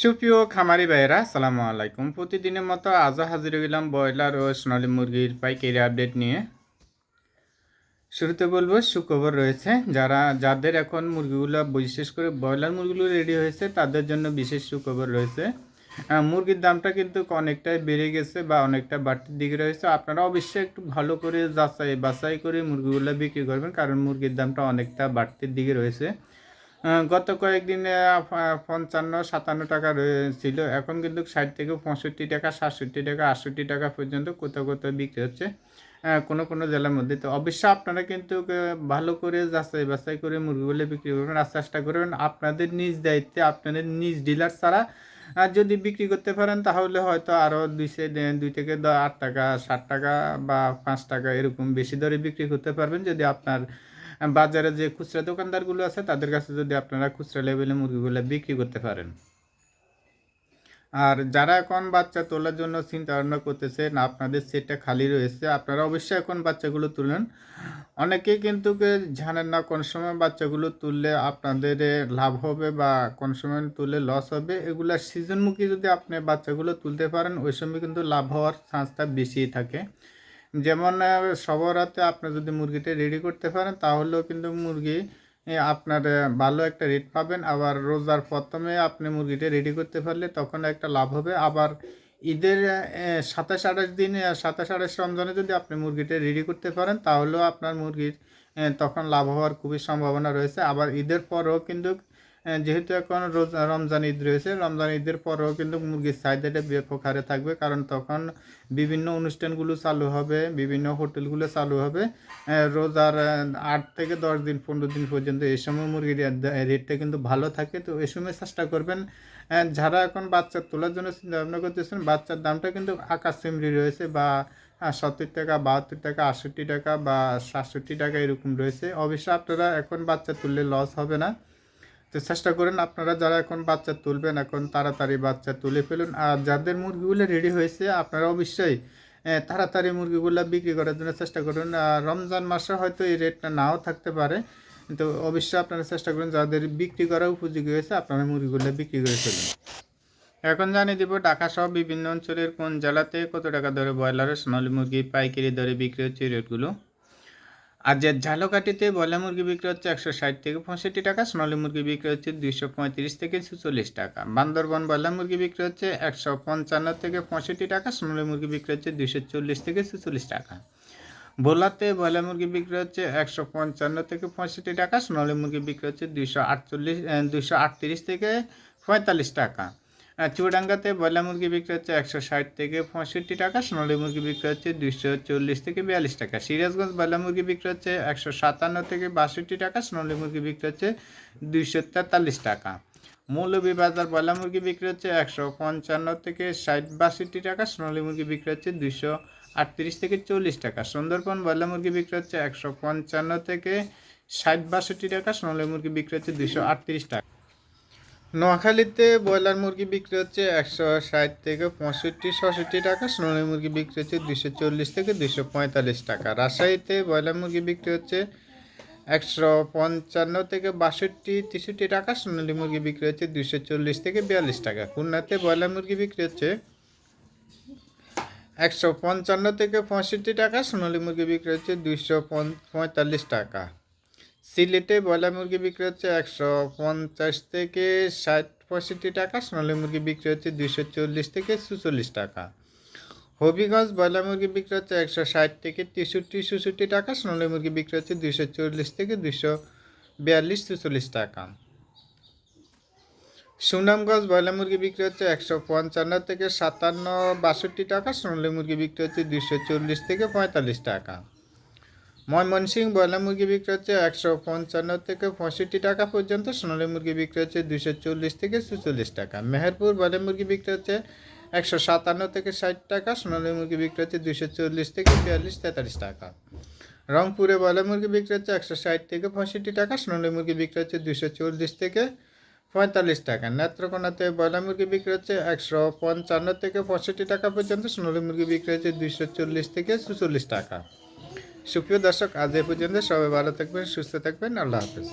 সুপ্রিয় খামারি ভাইয়েরা, আসসালামু আলাইকুম। প্রতিদিনের মতো আজও হাজির হইলাম ব্রয়লার ও সোনালী মুরগির পাইকারি আপডেট নিয়ে। শুরুতে বলব, সুখবর রয়েছে, যারা, যাদের এখন মুরগিগুলো বিশেষ করে ব্রয়লার মুরগিগুলো রেডি হয়েছে, তাদের জন্য বিশেষ সুখবর রয়েছে। মুরগির দামটা কিন্তু অনেকটাই বেড়ে গেছে বা অনেকটা বাড়তির দিকে রয়েছে। আপনারা অবশ্যই একটু ভালো করে যাচাই বাছাই করে মুরগিগুলো বিক্রি করবেন, কারণ মুরগির দামটা অনেকটা বাড়তির দিকে রয়েছে। গত কয়েকদিনে পঞ্চান্ন, সাতান্ন টাকা ছিল এখন কিন্তু ষাট থেকে পঁয়ষট্টি টাকা, সাতষট্টি টাকা, আটষট্টি টাকা পর্যন্ত কোথাও কোথাও বিক্রি হচ্ছে কোনো কোনো জেলার মধ্যে। তো অবশ্যই আপনারা কিন্তু ভালো করে যাচাই বাছাই করে মুরগিগুলো বিক্রি করবেন। আর চেষ্টা করবেন আপনাদের নিজ দায়িত্বে, আপনাদের নিজ ডিলার ছাড়া আর যদি বিক্রি করতে পারেন, তাহলে হয়তো আরও দুই সে, দুই থেকে আট টাকা, ষাট টাকা বা পাঁচ টাকা এরকম বেশি দরে বিক্রি করতে পারবেন। যদি আপনার বাজারে যে খুচরা দোকানদারগুলো আছে, তাদের কাছে যদি আপনারা খুচরা লেভেলে মুরগিগুলো বিক্রি করতে পারেন। আর যারা এখন বাচ্চা তোলার জন্য চিন্তা ভাবনা করতেছেন, আপনাদের সেটটা খালি রয়েছে, আপনারা অবশ্যই এখন বাচ্চাগুলো তুলেন। অনেকেই কিন্তু জানেন না, কোন সময় বাচ্চাগুলো তুললে আপনাদের লাভ হবে বা কোন সময় তুললে লস হবে। এগুলা সিজনমুখী যদি আপনি বাচ্চাগুলো তুলতে পারেন, ওই সময় কিন্তু লাভ হওয়ার চান্সটা বেশি থাকে। যেমন আহ, সবার রাতে আপনি যদি মুরগিটা রেডি করতে পারেন তাহলেও কিন্তু মুরগি আপনার ভালো একটা রেট পাবেন। আবার রোজার প্রথমে আপনি মুরগিটা রেডি করতে পারলে তখন একটা লাভ হবে। আবার ঈদের সাতাশ আঠাশ দিন সাতাশ আঠাশ রমজানে যদি আপনি মুরগিটা রেডি করতে পারেন তাহলেও আপনার মুরগির তখন লাভ হওয়ার খুবই সম্ভাবনা রয়েছে। আবার ঈদের পরেও কিন্তু যেহেতু এখন রোজা, রমজান ঈদ রয়েছে, রমজান ঈদের পরেও কিন্তু মুরগির চাহিদাটা ব্যাপক হারে থাকবে, কারণ তখন বিভিন্ন অনুষ্ঠানগুলো চালু হবে, বিভিন্ন হোটেলগুলো চালু হবে রোজার আট থেকে দশ দিন, পনেরো দিন পর্যন্ত এই সময় মুরগির রেটটা কিন্তু ভালো থাকে। তো এই সময় চেষ্টা করবেন যারা এখন বাচ্চা তোলার জন্য চিন্তা ভাবনা করতেছেন, বাচ্চার দামটা কিন্তু আকাশ চিমড়ি রয়েছে বা সত্তর টাকা, বাহাত্তর টাকা, আটষট্টি টাকা বা সাতষট্টি টাকা এরকম রয়েছে। অবশ্যই আপনারা এখন বাচ্চা তুললে লস হবে না। তো চেষ্টা করেন আপনারা যারা এখন বাচ্চা তুলবেন, এখন তাড়াতাড়ি বাচ্চা তুলে ফেলুন। আর যাদের মুরগিগুলো রেডি হয়েছে, আপনারা অবশ্যই তাড়াতাড়ি মুরগিগুলো বিক্রি করার জন্য চেষ্টা করুন। রমজান মাসে হয়তো এই রেটটা নাও থাকতে পারে, কিন্তু অবশ্যই আপনারা চেষ্টা করুন, যাদের বিক্রি করা উপযোগী হয়েছে, আপনারা মুরগিগুলো বিক্রি করে ফেলুন। এখন জানিয়ে দিব ঢাকা সহ বিভিন্ন অঞ্চলের কোন জেলাতে কত টাকা দরে ব্রয়লারের সোনালী মুরগি পাইকারি দরে বিক্রি হচ্ছে রেটগুলো আর যে ঝালকাঠিতে ব্রয়লার মুরগি বিক্রি হচ্ছে একশো ষাট থেকে পঁয়ষট্টি টাকা, সোনালী মুরগি বিক্রি হচ্ছে দুইশো পঁয়ত্রিশ থেকে চুচল্লিশ টাকা। বান্দরবন ব্রয়লার মুরগি বিক্রি হচ্ছে একশো পঞ্চান্ন থেকে পঁয়ষট্টি টাকা, সোনালী মুরগি বিক্রি হচ্ছে দুইশো চল্লিশ থেকে চুচল্লিশ টাকা। ভোলাতে ব্রয়লার মুরগি বিক্রি হচ্ছে একশো পঞ্চান্ন থেকে পঁয়ষট্টি টাকা, সোনালী মুরগি বিক্রি হচ্ছে দুইশো আটচল্লিশ, দুইশো আটত্রিশ থেকে পঁয়তাল্লিশ টাকা। চুয়াডাঙ্গাতে ব্রয়লার মুরগি বিক্রি হচ্ছে একশো ষাট থেকে পঁয়ষট্টি টাকা, সোনালী মুরগি বিক্রি হচ্ছে দুইশো চল্লিশ থেকে বিয়াল্লিশ টাকা, সিরাজগঞ্জ ব্রয়লার মুরগি বিক্রি হচ্ছে একশো সাতান্ন থেকে বাষট্টি টাকা, সোনালী মুরগি বিক্রি হচ্ছে দুইশো তেতাল্লিশ টাকা। মৌলভীবাজার ব্রয়লার মুরগি বিক্রি হচ্ছে একশো পঞ্চান্ন থেকে ষাট বাষট্টি টাকা, সোনালী মুরগি বিক্রি হচ্ছে দুইশো আটত্রিশ থেকে চল্লিশ টাকা, সুন্দরবন ব্রয়লার মুরগি বিক্রি হচ্ছে একশো পঞ্চান্ন থেকে ষাট বাষট্টি টাকা, সোনালী মুরগি বিক্রি হচ্ছে দুইশো আটত্রিশ টাকা। নোয়াখালীতে ব্রয়লার মুরগি বিক্রি হচ্ছে একশো ষাট থেকে পঁয়ষট্টি, ছষট্টি টাকা, সোনালী মুরগি বিক্রি হচ্ছে দুশো চল্লিশ থেকে দুশো পঁয়তাল্লিশ টাকা। রাজশাহীতে ব্রয়লার মুরগি বিক্রি হচ্ছে একশো পঞ্চান্ন থেকে বাষট্টি, তেষট্টি টাকা, সোনালী মুরগি বিক্রি হচ্ছে দুশো চল্লিশ থেকে বিয়াল্লিশ টাকা। খুলনাতে ব্রয়লার মুরগি বিক্রি হচ্ছে একশো পঞ্চান্ন থেকে পঁয়ষট্টি টাকা, সোনালী মুরগি বিক্রি হচ্ছে দুইশো পঁয়তাল্লিশ টাকা। সিলেটে ব্রয়লার মুরগি বিক্রি হচ্ছে একশো পঞ্চাশ থেকে ষাট পঁয়ষট্টি টাকা, সোনালী মুরগি বিক্রি হচ্ছে দুইশো চল্লিশ থেকে চুচল্লিশ টাকা। হবিগঞ্জ ব্রয়লার মুরগি বিক্রি হচ্ছে একশো ষাট থেকে তেষট্টি চৌষট্টি টাকা, সোনালী মুরগি বিক্রি হচ্ছে দুইশো চল্লিশ থেকে দুইশো বিয়াল্লিশ চুচল্লিশ টাকা। সুনামগঞ্জ ব্রয়লার মুরগি বিক্রি হচ্ছে একশো পঞ্চান্ন থেকে সাতান্ন, বাষট্টি টাকা, সোনালী মুরগি বিক্রি হচ্ছে দুইশো চল্লিশ থেকে পঁয়তাল্লিশ টাকা। ময়মনসিংহ ব্রয়লার মুরগি বিক্রি হচ্ছে একশো পঞ্চান্ন থেকে পঁয়ষট্টি টাকা পর্যন্ত। সোনালী মুরগি বিক্রি হচ্ছে দুশো চল্লিশ থেকে চুচল্লিশ টাকা। মেহেরপুর ব্রয়লার মুরগি বিক্রি হচ্ছে একশো সাতান্ন থেকে ষাট টাকা। সোনালী মুরগি বিক্রি হচ্ছে দুশো চল্লিশ থেকে বিয়াল্লিশ, তেতাল্লিশ টাকা। রংপুরে ব্রয়লার মুরগি বিক্রি হচ্ছে একশো ষাট থেকে পঁয়ষট্টি টাকা। সোনালী মুরগি বিক্রি হচ্ছে দুশো চল্লিশ থেকে পঁয়তাল্লিশ টাকা। নেত্রকোনাতে ব্রয়লার মুরগি বিক্রি হচ্ছে একশো পঞ্চান্ন থেকে পঁয়ষট্টি টাকা পর্যন্ত। সোনালী মুরগি বিক্রি হচ্ছে দুশো চল্লিশ থেকে চুচল্লিশ টাকা। সুপ্রিয় দর্শক আজ এ পর্যন্ত সবাই ভালো থাকবেন সুস্থ থাকবেন। আল্লাহ হাফেজ।